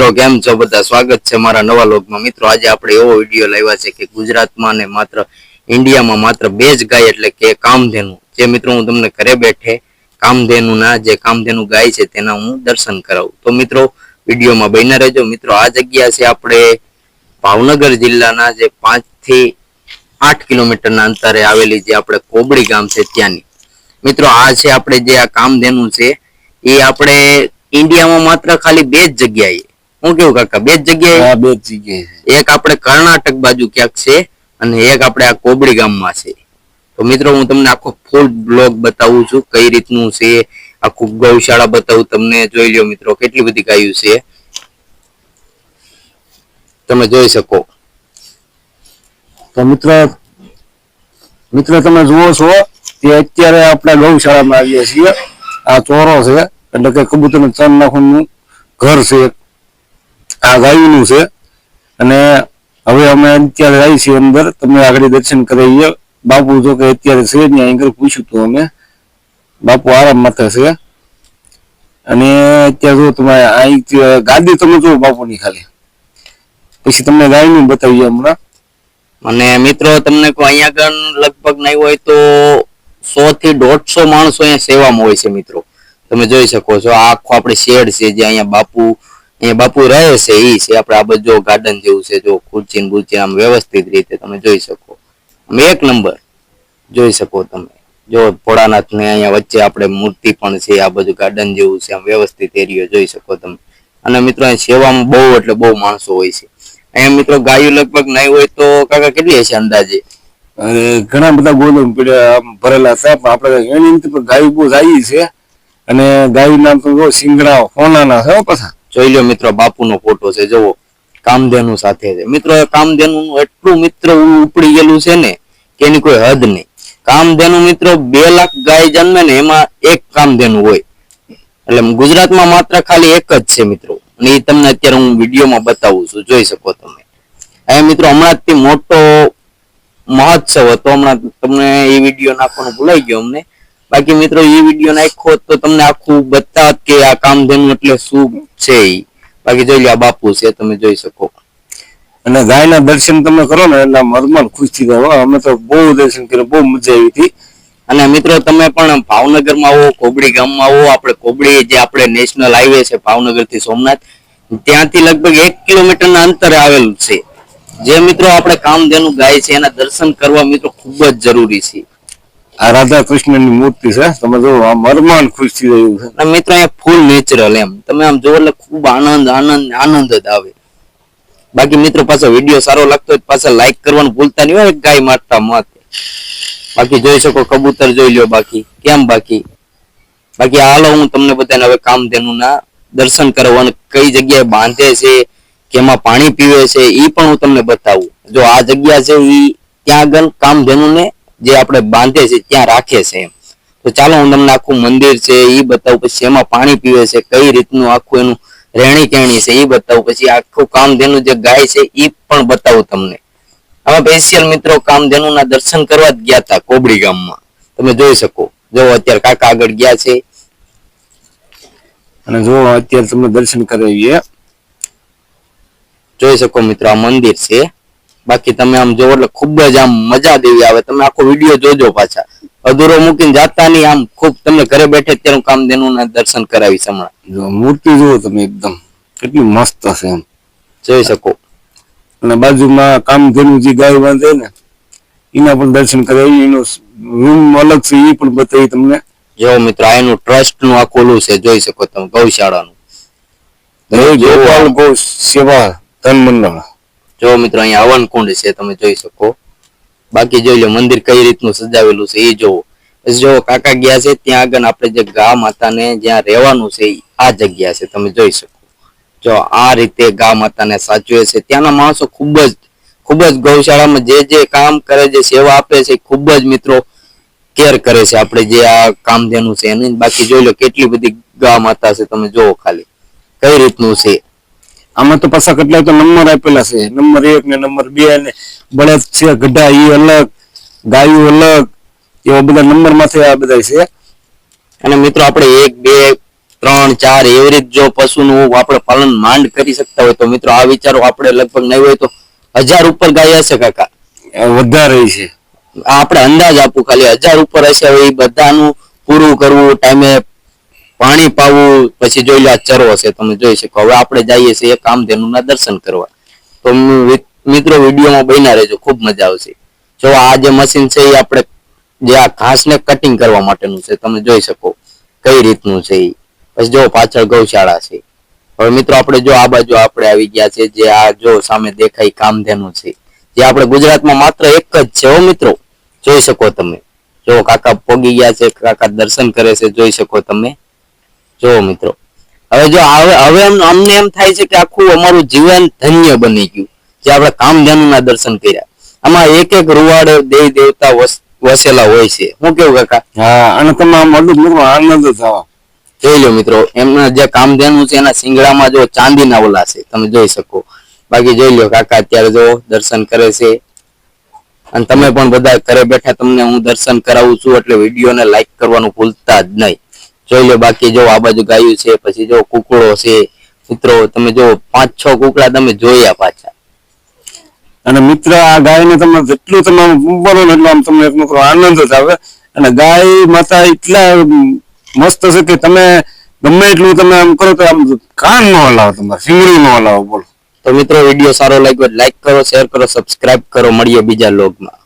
મિત્રો, કેમ છો? બધા સ્વાગત છે મારા નવા લોગમાં. મિત્રો, આજે આપણે એવો વીડિયો લાવ્યા છે કે ગુજરાતમાં ને માત્ર ઇન્ડિયામાં માત્ર બે જ ગાય એટલે કે કામધેનુ. જે મિત્રો હું તમને ઘરે બેઠે કામધેનુ ના જે કામધેનુ ગાય છે તેના હું દર્શન કરાવું. તો મિત્રો, વિડીયોમાં બન્યા રહેજો. મિત્રો, આ જગ્યા છે આપણે ભાવનગર જિલ્લાના જે પાંચથી આઠ કિલોમીટરના અંતરે આવેલી જે આપણે કોબડી ગામ છે ત્યાંની. મિત્રો, આ છે આપણે જે આ કામધેનુ છે, એ આપણે ઇન્ડિયામાં માત્ર ખાલી બે જ જગ્યાએ હું કેવું કાકા બે જ જગ્યાએ? આ બે જ જગ્યાએ એક આપણે કર્ણાટક બાજુ ક્યાંક છે અને એક આપણે આ કોબડી ગામમાં છે. તો મિત્રો હું તમને આખો ફૂલ બ્લોગ બતાવું છું કઈ રીતનું છે આખું ગૌશાળા બતાવું તમને. જોઈ લ્યો મિત્રો કેટલી બધી ગાયું છે. તમે જોઈ શકો. તો મિત્ર મિત્ર તમે જુઓ છો કે અત્યારે આપણે ગૌશાળામાં આવીએ છીએ. આ ચોરો છે એટલે કે કબૂતરને ચણ નાખવાનું ઘર છે આ ગાયનું છે. અને હવે અમે અત્યારે આવી છીએ અંદર. તમે આગળ દર્શન કરાવીએ. બાપુ જો કે અત્યારે છે ને આગળ પૂછ્યું હતું અમે. બાપુ આરામમાં થશે અને અત્યારે જો તમે અહીં ગાદી તમે જુઓ બાપુની ખાલી. પછી તમને ગાયનું બતાવીએ હમણાં. અને મિત્રો, તમને કોઈ અહીંયા આગળ લગભગ નહીં હોય તો સો થી દોઢસો માણસો અહીંયા સેવામાં હોય છે મિત્રો. તમે જોઈ શકો છો આખો આપણે શેડ છે જે અહીંયા બાપુ અહીંયા બાપુ રહે છે એ છે. આપણે આ બધું ગાર્ડન જેવું છે, જો ખુરચી બુરચી આમ વ્યવસ્થિત રીતે તમે જોઈ શકો. એક નંબર જોઈ શકો તમે. જો ભોળાનાથ ને અહીંયા વચ્ચે આપણે મૂર્તિ પણ છે, આ બધું ગાર્ડન જેવું છે, આમ વ્યવસ્થિત એરિયો જોઈ શકો તમે. અને મિત્રો સેવામાં બહુ એટલે બહુ માણસો હોય છે. અહીંયા મિત્રો ગાયો લગભગ નહીં હોય તો કાકા કેટલી હશે અંદાજે? ઘણા બધા ગોદમ ભરેલા છે. પણ આપણે એની ગાય બહુ જાય છે. અને ગાયું નામ તો સિંગડા હોનાના છે પાછા. જોઈ લો મિત્રો, બાપુનો ફોટો છે, જુઓ. કામધેનુ સાથે છે. મિત્રો, એ કામધેનુનું એટલું મિત્ર ઉપડી ગયેલું છે ને કે એની કોઈ હદ નહીં. કામધેનુ મિત્રો, બે લાખ ગાય જન્મે ને એમાં એક કામધેનુ હોય. એટલે ગુજરાતમાં માત્ર ખાલી એક જ છે મિત્રો. અને એ તમને અત્યારે હું વિડીયોમાં બતાવું છું. જોઈ શકો તમે. અહીંયા મિત્રો હમણાં મોટો મહોત્સવ હતો. હમણાં તમને એ વીડિયો નાખવાનું ભૂલાઈ ગયો અમને. બાકી મિત્રો એ વીડિયો નાખ્યો તો તમને આખું બતાવત કે આ કામધેનુ એટલે શું છે બાકી જોઈ લો બાપુ છે તમે જોઈ શકો. અને ગાયના દર્શન તમે કરો ને એટલે મરમર ખુશ થઈ ગયો. અમે તો બહુ દર્શન કર્યું બહુ મજા આવી હતી. અને મિત્રો તમે પણ ભાવનગરમાં આવો કોબડી ગામમાં આવો. આપણે કોબડી જે આપણે નેશનલ હાઈવે છે ભાવનગરથી સોમનાથ ત્યાંથી લગભગ એક કિલોમીટરના અંતરે આવેલું છે. જે મિત્રો આપણે કામધેનુ ગાય છે એના દર્શન કરવા મિત્રો ખૂબ જ જરૂરી છે. આ રાધા કૃષ્ણની મૂર્તિ છે. તમે જો આ મરમાન ખુશ થઈ રહ્યું છે. અને મિત્રો, અહીંયા ફૂલ નેચરલ એમ. તમે આમ જોવો એટલે ખૂબ આનંદ આનંદ આનંદ જ આવે. બાકી મિત્રો, પાછો વીડિયો સારો લાગતો હોય પાછા લાઈક કરવાનું ભૂલતા નહીં હોય ગાય મારતા મત બાકી જોઈ શકો, કબૂતર જોઈ લ્યો બાકી. કેમ બાકી? બાકી હાલો, હું તમને બધાને હવે કામધેનુ ના દર્શન કરવાનું કઈ જગ્યાએ બાંધે છે, કેમાં પાણી પીવે છે એ પણ હું તમને બતાવું. જો આ જગ્યા છે એ ત્યાં આગળ કામધેનુને જે આપણે બાંધે છે ત્યાં રાખે છે એમ. તો ચાલો હું તમને આખું મંદિર છે એ બતાવું પછી એમાં પાણી પીવે છે કઈ રીતનું આખું એનું રહેણી કહેણી છે એ બતાવું પછી આખું કામધેનુ જે ગાય છે એ પણ બતાવું તમને. અમે સ્પેશિયલ મિત્રો કામધેનુના દર્શન કરવા જ ગયા હતા કોબડી ગામમાં. તમે જોઈ શકો. જો અત્યારે કાકા આગળ ગયા છે. અને જો અત્યારે તમને દર્શન કરાવીએ. જોઈ શકો મિત્રો આ મંદિર છે. બાકી તમે આમ જોવો એટલે ખૂબ જ આમ મજા દેવી આવે. તમે આખો વીડિયો જોજો પાછા. અધૂરો મૂકીને જાતા નહીં આમ. ખૂબ તમને ઘરે બેઠે તેનું કામ દેનું દર્શન કરાવીશ હમણાં. જો મૂર્તિ જુઓ તમે એકદમ. કેટલી મસ્ત છે એમ. જોઈ શકો. અને બાજુમાં કામધેનુ જે ગાય બાંધે ને એના પણ દર્શન કરાવી એનો રૂમ અલગ છે એ પણ બતાવી તમને. જો મિત્રો આ એનું ટ્રસ્ટનું આ કોલું છે જોઈ શકો તમે ગૌશાળાનું. સેવા ધન મંડળ. જો મિત્રો અહીંયા હવન કુંડ છે, તમે જોઈ શકો. બાકી જોઈ લો, મંદિર કઈ રીતનું સજાવેલું છે, એ જોવો. પછી જો કાકા ગયા છે, ત્યાં આગળ આપણે જે ગા માતાને જ્યાં રહેવાનું છે, આ જગ્યા છે, તમે જોઈ શકો. જો આ રીતે ગા માતાને સાચવે છે. ત્યાંના માણસો ખૂબ જ ખૂબ જ ગૌશાળામાં જે જે કામ કરે છે સેવા આપે છે, ખૂબ જ મિત્રો કેર કરે છે આપણે જે આ કામ જેનું છે. એની બાકી જોઈ લો, કેટલી બધી ગા માતા છે, તમે જોવો ખાલી. કઈ રીતનું છે? આમાં તો પાછા કેટલાય તો નંબર આપેલા છે. નંબર એક ને નંબર બે ને બળદ છે ગઢા ઈ અલગ ગાયું અલગ એવા બધા નંબરમાંથી આ બધા છે. અને મિત્રો આપણે એક બે ત્રણ ચાર એવી રીત જો પશુનું આપણે પાલન માંડ કરી શકતા હોય તો મિત્રો આ વિચારો આપણે લગભગ નહીં હોય તો હજાર ઉપર ગાય હશે કાકા. વધારે છે. આ આપણે અંદાજ આપું ખાલી હજાર ઉપર હશે એ બધાનું પૂરું કરવું ટાઈમે પાણી પાવું, પછી જોઈ લો ચરો છે, તમે જોઈ શકો. હવે આપણે જઈએ છીએ કામધેનુના દર્શન કરવા. તો મિત્રો વિડીયોમાં બન્યા રહેજો, ખૂબ મજા આવશે. જો આ જે મશીન છે એ આપણે જે આ ઘાસને કટિંગ કરવા માટેનું છે, તમે જોઈ શકો કઈ રીતનું છે એ. પછી જો પાછળ ગૌશાળા છે. હવે મિત્રો આપણે જો આ બાજુ આપણે આવી ગયા છે જે આ જો સામે દેખાય કામધેનુ છે. જે આપણે ગુજરાતમાં માત્ર એક જ છે હો મિત્રો. જોઈ શકો તમે. જો કાકા પોગી ગયા છે, કાકા દર્શન કરે છે, જોઈ શકો તમે. જો મિત્રો. હવે જો હવે અમને એમ થાય છે કે આખું અમારું જીવન ધન્ય બની ગયું જે આપણે કામધેનુના દર્શન કર્યા. આમાં એક એક રૂવાડે દેવી દેવતા વસ- વસેલા હોય છે. હું કેવું કાકા? હા અને તમે આમ અડું મિત્રો આનંદ થવા. જોઈ લો મિત્રો એમના જે કામધેનુ છે એના શિંગડામાં જો ચાંદીના ઓલા છે તમે જોઈ શકો. બાકી જોઈ લો કાકા અત્યારે જો દર્શન કરે છે. અને તમે પણ બધા ઘરે બેઠા તમને હું દર્શન કરાવું છું એટલે વિડીયોને લાઈક કરવાનું ભૂલતા જ નહીં. જોઈ લો બાકી જો આ બાજુ ગાયું છે પછી જો કુકડો છે મિત્રો તમે જો પાંચ છ કુકડા તમે જોયા પાછા. અને મિત્ર આ ગાયને તમે જેટલું તમે બોલો ને એટલું આમ તમને એક મિત્રો આનંદ જ આવે. અને ગાય માતા એટલા મસ્ત છે કે તમે ગમે એટલું તમે આમ કરો તો આમ કાન ન હલાવો તમારે સિંગડી ન હલાવો બોલો. તો મિત્રો વીડિયો સારો લાગ્યો લાઈક કરો શેર કરો સબસ્ક્રાઇબ કરો. મળીએ બીજા લોગમાં